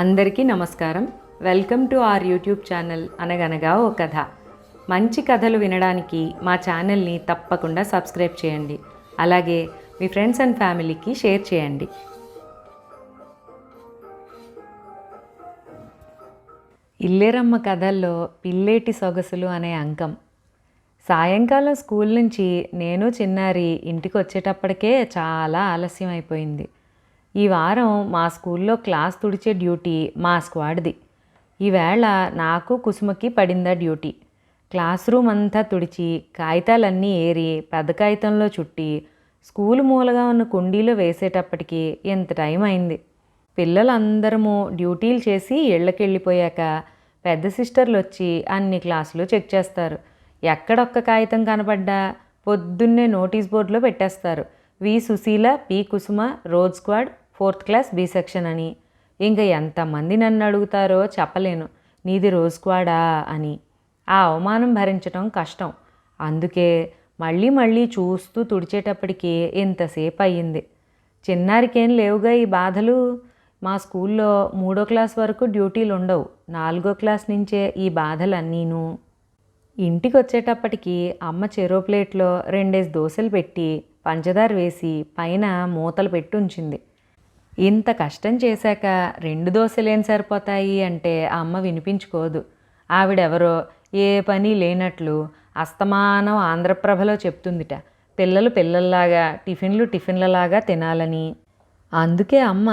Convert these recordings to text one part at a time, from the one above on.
అందరికీ నమస్కారం. Welcome to our YouTube channel అనగనగా ఓ కథ. మంచి కథలు వినడానికి మా ఛానల్ని తప్పకుండా సబ్స్క్రైబ్ చేయండి. అలాగే మీ ఫ్రెండ్స్ అండ్ ఫ్యామిలీకి షేర్ చేయండి. ఇల్లేరమ్మ కథల్లో పిల్లేటి సొగసులు అనే అంకం. సాయంకాలం స్కూల్ నుంచి నేను చిన్నారి ఇంటికి వచ్చేటప్పటికే చాలా ఆలస్యం అయిపోయింది. ఈ వారం మా స్కూల్లో క్లాస్ తుడిచే డ్యూటీ మా స్క్వాడ్ది. ఈవేళ నాకు కుసుమకి పడిందా డ్యూటీ. క్లాస్ రూమ్ అంతా తుడిచి కాగితాలన్నీ ఏరి పెద్ద కాగితంలో చుట్టి స్కూల్ మూలగా ఉన్న కుండీలో వేసేటప్పటికి ఎంత టైం అయింది. పిల్లలందరము డ్యూటీలు చేసి ఇళ్ళకి వెళ్ళిపోయాక పెద్ద సిస్టర్లు వచ్చి అన్ని క్లాసులు చెక్ చేస్తారు. ఎక్కడొక్క కాగితం కనపడ్డా పొద్దున్నే నోటీస్ బోర్డులో పెట్టేస్తారు. V Sushila P Kusuma rose squad fourth class B section అని. ఇంకా ఎంతమంది నన్ను అడుగుతారో చెప్పలేను. నీది రోజుక్వాడా అని. ఆ అవమానం భరించడం కష్టం. అందుకే మళ్ళీ మళ్ళీ చూస్తూ తుడిచేటప్పటికి ఇంతసేపు అయ్యింది. చిన్నారికేం లేవుగా ఈ బాధలు? మా స్కూల్లో మూడో క్లాస్ వరకు డ్యూటీలు ఉండవు నాలుగో క్లాస్ నుంచే ఈ బాధలన్నీను. ఇంటికి వచ్చేటప్పటికి అమ్మ చెరో ప్లేట్లో రెండేసి దోశలు పెట్టి పంచదార వేసి పైన మూతలు పెట్టి ఉంచింది ఇంత కష్టం చేశాక రెండు దోశలేం సరిపోతాయి అంటే ఆ అమ్మ వినిపించుకోదు. ఆవిడెవరో ఏ పని లేనట్లు అస్తమానం ఆంధ్రప్రభలో చెప్తుందిట. పిల్లలు పిల్లల్లాగా టిఫిన్లు టిఫిన్లలాగా తినాలని. అందుకే అమ్మ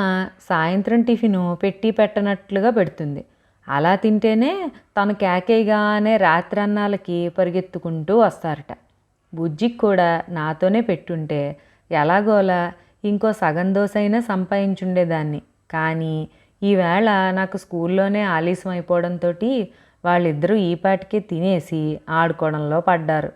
సాయంత్రం టిఫిను పెట్టి పెట్టనట్లుగా పెడుతుంది. అలా తింటేనే తను కేకేయగానే రాత్రన్నాలకి పరిగెత్తుకుంటూ వస్తారట. బుజ్జికి కూడా నాతోనే పెట్టుంటే ఎలాగోలా ఇంకో సగం దోశ అయినా సంపాదించుండేదాన్ని కానీ ఈవేళ నాకు స్కూల్లోనే ఆలస్యం అయిపోవడంతో వాళ్ళిద్దరూ ఈ తినేసి ఆడుకోవడంలో పడ్డారు.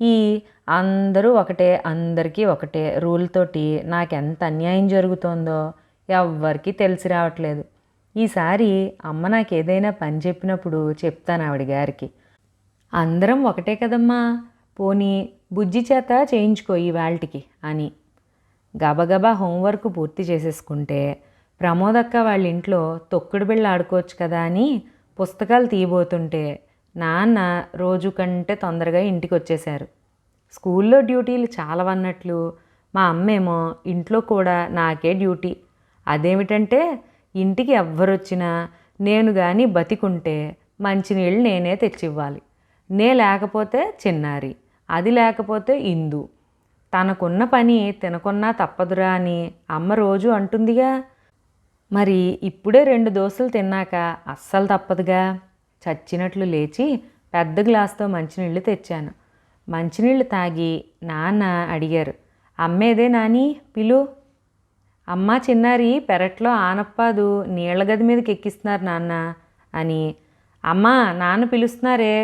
ఈ అందరూ ఒకటే అందరికీ ఒకటే రూల్ తోటి నాకెంత అన్యాయం జరుగుతోందో ఎవ్వరికీ తెలిసి రావట్లేదు. ఈసారి అమ్మ నాకు ఏదైనా పని చెప్పినప్పుడు చెప్తాను ఆవిడ గారికి. అందరం ఒకటే కదమ్మా పోనీ బుజ్జి చేత చేయించుకో ఈ వాళ్ళకి అని. గబగబా హోంవర్క్ పూర్తి చేసేసుకుంటే ప్రమోదక్క వాళ్ళ ఇంట్లో తొక్కుడు బిళ్ళ ఆడుకోవచ్చు కదా అని పుస్తకాలు తీయబోతుంటే నాన్న రోజు కంటే తొందరగా ఇంటికి వచ్చేశారు స్కూల్లో డ్యూటీలు చాలవన్నట్లు మా అమ్మేమో ఇంట్లో కూడా నాకే డ్యూటీ. అదేమిటంటే ఇంటికి ఎవ్వరొచ్చినా నేను కానీ బతికుంటే మంచినీళ్ళు నేనే తెచ్చివ్వాలి. నే లేకపోతే చిన్నారి అది లేకపోతే ఇందు. తనకున్న పని తినకున్నా తప్పదురా అని అమ్మ రోజు అంటుందిగా. మరి ఇప్పుడే రెండు దోశలు తిన్నాక అస్సలు తప్పదుగా. చచ్చినట్లు లేచి పెద్ద గ్లాస్తో మంచినీళ్ళు తెచ్చాను. మంచినీళ్ళు తాగి నాన్న అడిగారు అమ్మేదే నాని పిలు. అమ్మ చిన్నారి పెరట్లో ఆనప్పాదు నీళ్ళ గది మీదకి ఎక్కిస్తున్నారు నాన్న అని అమ్మ నాన్న పిలుస్తున్నారే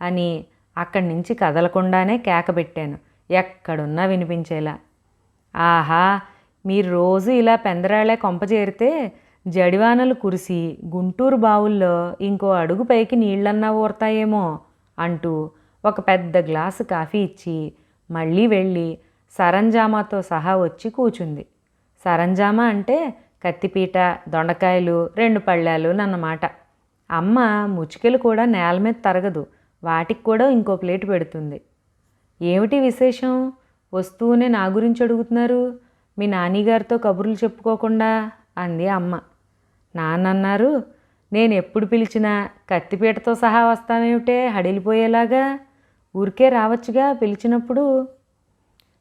అని అక్కడి నుంచి కదలకుండానే కేక పెట్టాను. ఎక్కడున్నా వినిపించేలా. ఆహా మీరు రోజు ఇలా పెందరాళ్ళే కొంప చేరితే జడివానలు కురిసి గుంటూరు బావుల్లో ఇంకో అడుగు పైకి నీళ్ళన్నా ఊరతాయేమో అంటూ ఒక పెద్ద గ్లాసు కాఫీ ఇచ్చి మళ్ళీ వెళ్ళి సరంజామాతో సహా వచ్చి కూచుంది. సరంజామా అంటే కత్తిపీట దొండకాయలు రెండు పళ్ళాలు అన్నమాట అమ్మ ముచికెలు కూడా నేల మీద తరగదు వాటికి కూడా ఇంకో ప్లేట్ పెడుతుంది. ఏమిటి విశేషం? వస్తూనే నా గురించి అడుగుతున్నారు. మీ నాన్నగారితో కబుర్లు చెప్పుకోకుండా అంది అమ్మ. నాన్న అన్నారు నేను ఎప్పుడు పిలిచినా కత్తిపీటతో సహా వస్తానేమిటే హడిలిపోయేలాగా? ఊరికే రావచ్చుగా పిలిచినప్పుడు?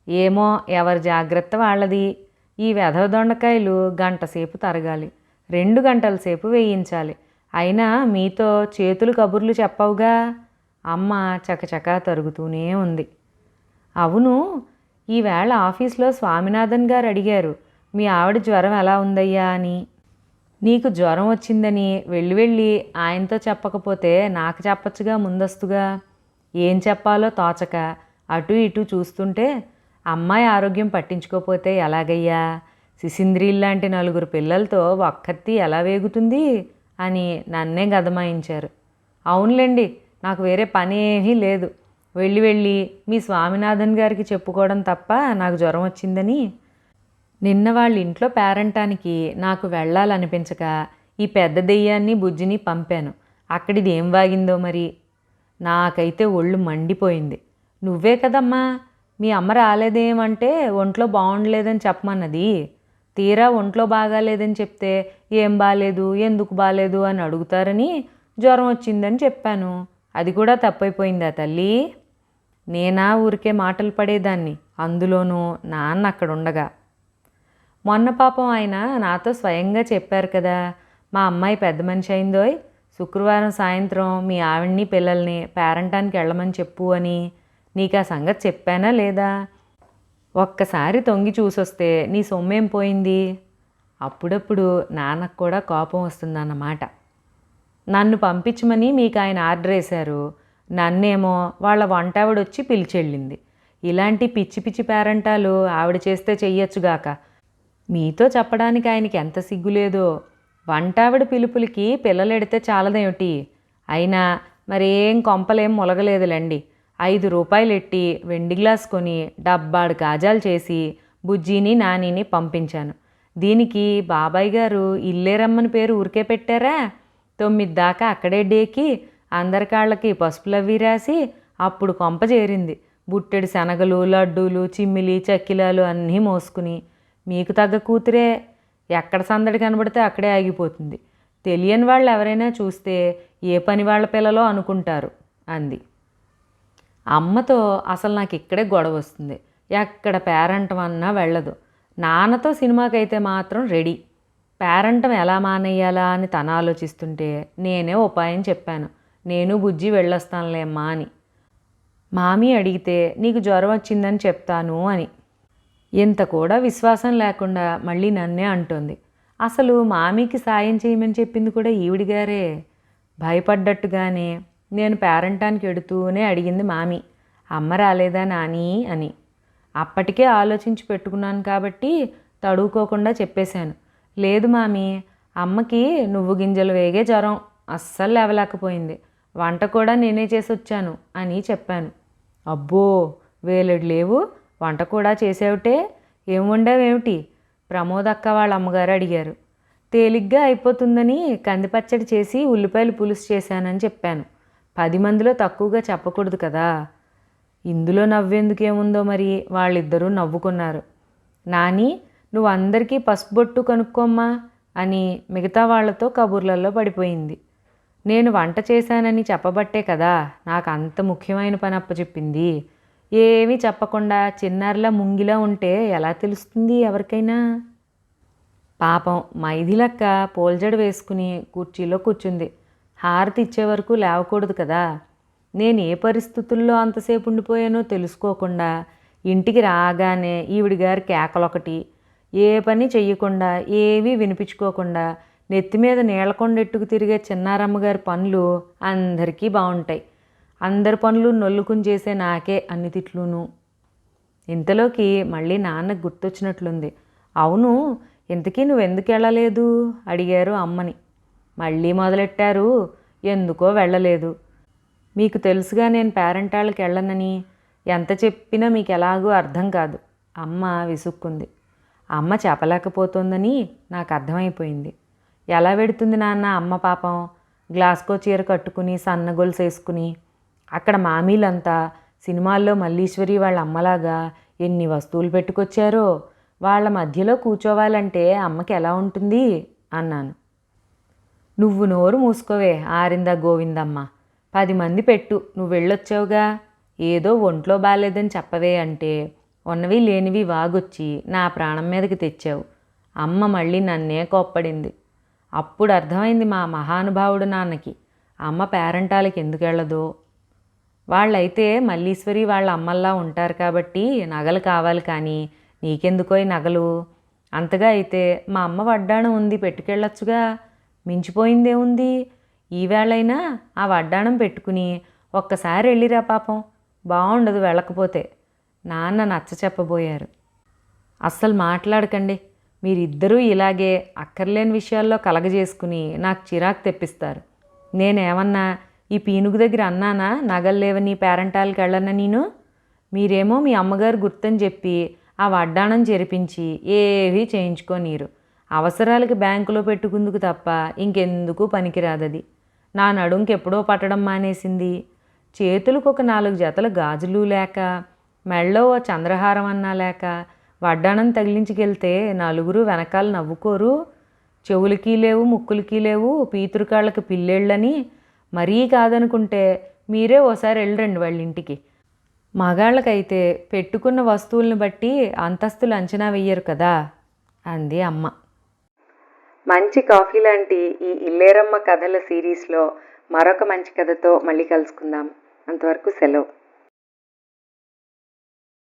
ఏమో ఎవరి జాగ్రత్త వాళ్ళది. ఈ వెధవ దొండకాయలు గంటసేపు తరగాలి. రెండు గంటల సేపు వేయించాలి. అయినా మీతో చేతులు కబుర్లు చెప్పవుగా? అమ్మ చకచకా తరుగుతూనే ఉంది. అవును ఈవేళ ఆఫీస్లో స్వామినాథన్ గారు అడిగారు మీ ఆవిడ జ్వరం ఎలా ఉందయ్యా అని. నీకు జ్వరం వచ్చిందని వెళ్ళి వెళ్ళి ఆయనతో చెప్పకపోతే నాకు చెప్పచ్చుగా ముందస్తుగా. ఏం చెప్పాలో తోచక అటు ఇటు చూస్తుంటే అమ్మాయి ఆరోగ్యం పట్టించుకోపోతే ఎలాగయ్యా? శిశింద్రిల్లాంటి నలుగురు పిల్లలతో ఒక్కత్తి ఎలా వేగుతుంది అని నన్నే గదమాయించారు. అవునులేండి నాకు వేరే పని ఏమీ లేదు. వెళ్ళి వెళ్ళి మీ స్వామినాథన్ గారికి చెప్పుకోవడం తప్ప నాకు జ్వరం వచ్చిందని. నిన్న వాళ్ళ ఇంట్లో పేరంటానికి నాకు వెళ్ళాలనిపించక ఈ పెద్ద దెయ్యాన్ని బుజ్జిని పంపాను. అక్కడిది ఏం వాగిందో మరి? నాకైతే ఒళ్ళు మండిపోయింది. నువ్వే కదమ్మా మీ అమ్మ రాలేదేమంటే ఒంట్లో బాగుండలేదని చెప్పమన్నది. తీరా ఒంట్లో బాగాలేదని చెప్తే ఏం బాగాలేదు ఎందుకు బాగాలేదు అని అడుగుతారని జ్వరం వచ్చిందని చెప్పాను. అది కూడా తప్పైపోయిందా తల్లి? నేనా ఊరికే మాటలు పడేదాన్ని. అందులోనూ నాన్న అక్కడ ఉండగా మొన్న పాపం ఆయన నాతో స్వయంగా చెప్పారు కదా మా అమ్మాయి పెద్ద మనిషి అయిందోయ్ శుక్రవారం సాయంత్రం మీ ఆవిడ్ని పిల్లల్ని పేరంటానికి వెళ్ళమని చెప్పు అని నీకు ఆ సంగతి చెప్పానా లేదా? ఒక్కసారి తొంగి చూసొస్తే నీ సొమ్మేం పోయింది? అప్పుడప్పుడు నాన్నకు కూడా కోపం వస్తుందన్నమాట. నన్ను పంపించమని మీకు ఆయన ఆర్డర్ వేశారు నన్నేమో వాళ్ళ వంటావిడ వచ్చి పిలిచెళ్ళింది. ఇలాంటి పిచ్చి పిచ్చి పేరంటాలు ఆవిడ చేస్తే చెయ్యొచ్చుగాక మీతో చెప్పడానికి ఆయనకి ఎంత సిగ్గులేదో. వంటావిడ పిలుపులకి పిల్లలెడితే చాలదేమిటి? అయినా మరేం కొంపలేం మొలగలేదులేండి. ఐదు రూపాయలు ఎట్టి వెండి గ్లాస్ కొని డబ్బాడు కాజాలు చేసి బుజ్జిని నానిని పంపించాను. దీనికి బాబాయ్ గారు ఇల్లేరమ్మని పేరు ఊరికే పెట్టారా? తొమ్మిది దాకా అక్కడే డేకి అందరి కాళ్ళకి పసుపులవి రాసి అప్పుడు కొంప చేరింది. బుట్టెడు శనగలు లడ్డూలు చిమ్మిలి చక్కిలాలు అన్నీ మోసుకుని మీకు తగ్గ కూతురే ఎక్కడ సందడి కనబడితే అక్కడే ఆగిపోతుంది. తెలియని వాళ్ళు ఎవరైనా చూస్తే ఏ పని వాళ్ళ పిల్లలో అనుకుంటారు అంది. అమ్మతో అసలు నాకు ఇక్కడే గొడవ వస్తుంది. ఎక్కడ పేరంటం అన్నా వెళ్ళదు. నాన్నతో సినిమాకైతే మాత్రం రెడీ. పేరంటం ఎలా మానేయాలా అని తన ఆలోచిస్తుంటే నేనే ఉపాయం చెప్పాను. నేను బుజ్జి వెళ్ళొస్తానులేమ్మా అని. మామీ అడిగితే నీకు జ్వరం వచ్చిందని చెప్తాను అని. ఇంత కూడా విశ్వాసం లేకుండా మళ్ళీ నన్నే అంటోంది. అసలు మామీకి సాయం చేయమని చెప్పింది కూడా ఈవిడిగారే భయపడ్డట్టుగానే నేను పేరంటానికి ఎడుతూనే అడిగింది మామి. అమ్మ రాలేదా నాని అని. అప్పటికే ఆలోచించి పెట్టుకున్నాను కాబట్టి తడువుకోకుండా చెప్పేశాను. లేదు మామి అమ్మకి నువ్వు గింజలు వేగే జ్వరం అస్సలు లేవలేకపోయింది. వంట కూడా నేనే చేసి వచ్చాను అని చెప్పాను. అబ్బో వేలెడు లేవు. వంట కూడా చేసేవిటే? ఏం వండావేమిటి? ప్రమోద్ అక్క వాళ్ళ అమ్మగారు అడిగారు. తేలిగ్గా అయిపోతుందని కందిపచ్చడి చేసి ఉల్లిపాయలు పులుసు చేశానని చెప్పాను. పది మందిలో తక్కువగా చెప్పకూడదు కదా. ఇందులో నవ్వేందుకేముందో మరి? వాళ్ళిద్దరూ నవ్వుకున్నారు. నాని నువ్వు అందరికీ పసుబొట్టు కనుక్కోమ్మా అని మిగతా వాళ్ళతో కబుర్లలో పడిపోయింది. నేను వంట చేశానని చెప్పబట్టే కదా నాకు అంత ముఖ్యమైన పని అప్పచెప్పింది. ఏమీ చెప్పకుండా చిన్నారిలా ముంగిలా ఉంటే ఎలా తెలుస్తుంది ఎవరికైనా? పాపం మైథిలక్క పోల్జడ వేసుకుని కుర్చీలో కూర్చుంది. హారతి ఇచ్చే వరకు లేవకూడదు కదా. నేను ఏ పరిస్థితుల్లో అంతసేపు ఉండిపోయానో తెలుసుకోకుండా ఇంటికి రాగానే ఈవిడి గారి కేకలొకటి. ఏ పని చెయ్యకుండా ఏవీ వినిపించుకోకుండా నెత్తి మీద నీళ్ళకొండెట్టుకు తిరిగే చిన్నారమ్మ గారి పనులు అందరికీ బాగుంటాయి అందరి పనులు నొల్లుకుని చేసే నాకే అన్ని తిట్లును. ఇంతలోకి మళ్ళీ నాన్నకు గుర్తొచ్చినట్లుంది. అవును ఇంతకీ నువ్వు ఎందుకు వెళ్ళలేదు? అడిగారు అమ్మని. మళ్ళీ మొదలెట్టారు? ఎందుకో వెళ్ళలేదు. మీకు తెలుసుగా నేను పేరెంటాళ్ళకి వెళ్ళనని. ఎంత చెప్పినా మీకు ఎలాగో అర్థం కాదు. అమ్మ విసుక్కుంది. అమ్మ చెప్పలేకపోతుందని నాకు అర్థమైపోయింది. ఎలా పెడుతుంది నాన్న అమ్మ పాపం? గ్లాస్కో చీర కట్టుకుని సన్న గొలుసు వేసుకుని. అక్కడ మామీలంతా సినిమాల్లో మల్లీశ్వరి వాళ్ళ అమ్మలాగా ఎన్ని వస్తువులు పెట్టుకొచ్చారో వాళ్ళ మధ్యలో కూర్చోవాలంటే అమ్మకి ఎలా ఉంటుంది? అన్నాను. నువ్వు నోరు మూసుకోవే ఆరిందా గోవిందమ్మ. పది మంది పెట్టు నువ్వు వెళ్ళొచ్చావుగా. ఏదో ఒంట్లో బాగాలేదని చెప్పవే అంటే ఉన్నవి లేనివి వాగొచ్చి నా ప్రాణం మీదకి తెచ్చావు. అమ్మ మళ్ళీ నన్నే కోప్పడింది. అప్పుడు అర్థమైంది మా మహానుభావుడు నాన్నకి అమ్మ పేరంటాలకి ఎందుకు వెళ్ళదో? వాళ్ళైతే మల్లీశ్వరి వాళ్ళ అమ్మల్లా ఉంటారు కాబట్టి నగలు కావాలి కానీ నీకెందుకో ఈ నగలు? అంతగా అయితే మా అమ్మ వడ్డాణం ఉంది పెట్టుకెళ్ళొచ్చుగా. మించిపోయిందే ఉంది? ఈవేళైనా ఆ వడ్డాణం పెట్టుకుని ఒక్కసారి వెళ్ళిరా పాపం. బాగుండదు వెళ్ళకపోతే. నాన్న నచ్చ చెప్పబోయారు అస్సలు మాట్లాడకండి. మీరిద్దరూ ఇలాగే అక్కర్లేని విషయాల్లో కలగజేసుకుని నాకు చిరాకు తెప్పిస్తారు. నేనేమన్నా ఈ పీనుగు దగ్గర అన్నానా? నగలు లేవని పేరంటాలకి వెళ్ళనా నేను? మీరేమో మీ అమ్మగారు గుర్తని చెప్పి ఆ వడ్డాణం చెరిపించి ఏవీ చేయించుకోనీరు. అవసరాలకి బ్యాంకులో పెట్టుకుందుకు తప్ప ఇంకెందుకు పనికిరాదది. నా నడుంకి ఎప్పుడో పట్టడం మానేసింది. చేతులకు ఒక నాలుగు జతల గాజులు లేక మెళ్ళో ఓ చంద్రహారం అన్నా లేక వడ్డాణం తగిలించుకెళ్తే నలుగురు వెనకాల నవ్వుకోరు. చెవులకి లేవు ముక్కులకి లేవు పీతురుకాళ్ళకి పిల్లేళ్ళని మరీ కాదనుకుంటే మీరే ఓసారి వెళ్ళరండి వాళ్ళ ఇంటికి మగాళ్ళకైతే పెట్టుకున్న వస్తువులను బట్టి అంతస్తులు అంచనా వెయ్యరు కదా అంది అమ్మ. మంచి కాఫీ లాంటి ఈ ఇల్లేరమ్మ కథల సిరీస్లో మరొక మంచి కథతో మళ్ళీ కలుసుకుందాం. అంతవరకు సెలవు.